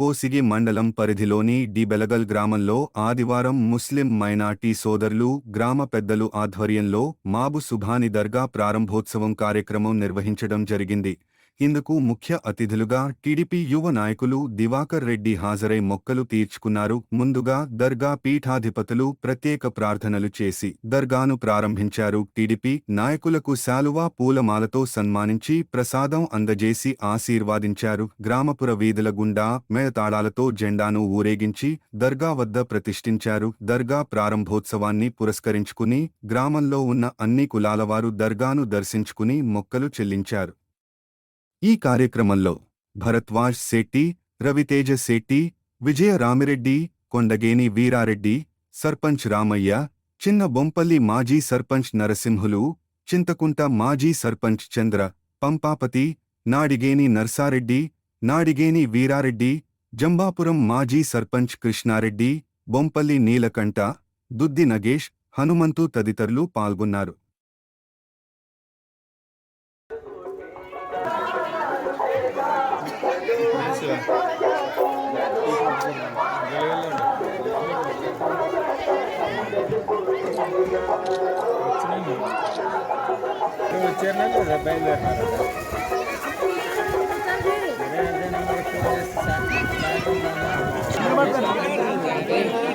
కోసిగి మండలం పరిధిలోని డిబెలగల్ గ్రామంలో ఆదివారం ముస్లిం మైనార్టీ సోదరులు గ్రామ పెద్దలు ఆధ్వర్యంలో మాబు సుభాని దర్గా ప్రారంభోత్సవం కార్యక్రమం నిర్వహించడం జరిగింది. ఇందుకు ముఖ్య అతిథులుగా టీడీపీ యువ నాయకులు దివాకర్ రెడ్డి హాజరై మొక్కలు తీర్చుకున్నారు. ముందుగా దర్గా పీఠాధిపతులు ప్రత్యేక ప్రార్థనలు చేసి దర్గాను ప్రారంభించారు. టీడీపీ నాయకులకు శాలువా పూలమాలతో సన్మానించి ప్రసాదం అందజేసి ఆశీర్వాదించారు. గ్రామపుర వీధుల గుండా మేతాళాలతో జెండాను ఊరేగించి దర్గా వద్ద ప్రతిష్ఠించారు. దర్గా ప్రారంభోత్సవాన్ని పురస్కరించుకుని గ్రామంలో ఉన్న అన్ని కులాల వారు దర్గాను దర్శించుకుని మొక్కలు చెల్లించారు. ఈ కార్యక్రమంలో భరద్వాజ్ శెట్టి రవితేజ శెట్టి విజయ రామిరెడ్డి కొండగేని వీరారెడ్డి సర్పంచ్ రామయ్య చిన్న బొంపల్లి మాజీ సర్పంచ్ నరసింహులు చింతకుంట మాజీ సర్పంచ్ చంద్ర పంపాపతి నాడిగేని నర్సారెడ్డి నాడిగేని వీరారెడ్డి జంబాపురం మాజీ సర్పంచ్ కృష్ణారెడ్డి బొంపల్లి నీలకంఠ దుద్ది నగేష్ హనుమంతు తదితరులు పాల్గొన్నారు. నువ్వు వచ్చారు కదా బయలుదేరినారా ఫోన్ చేస్తా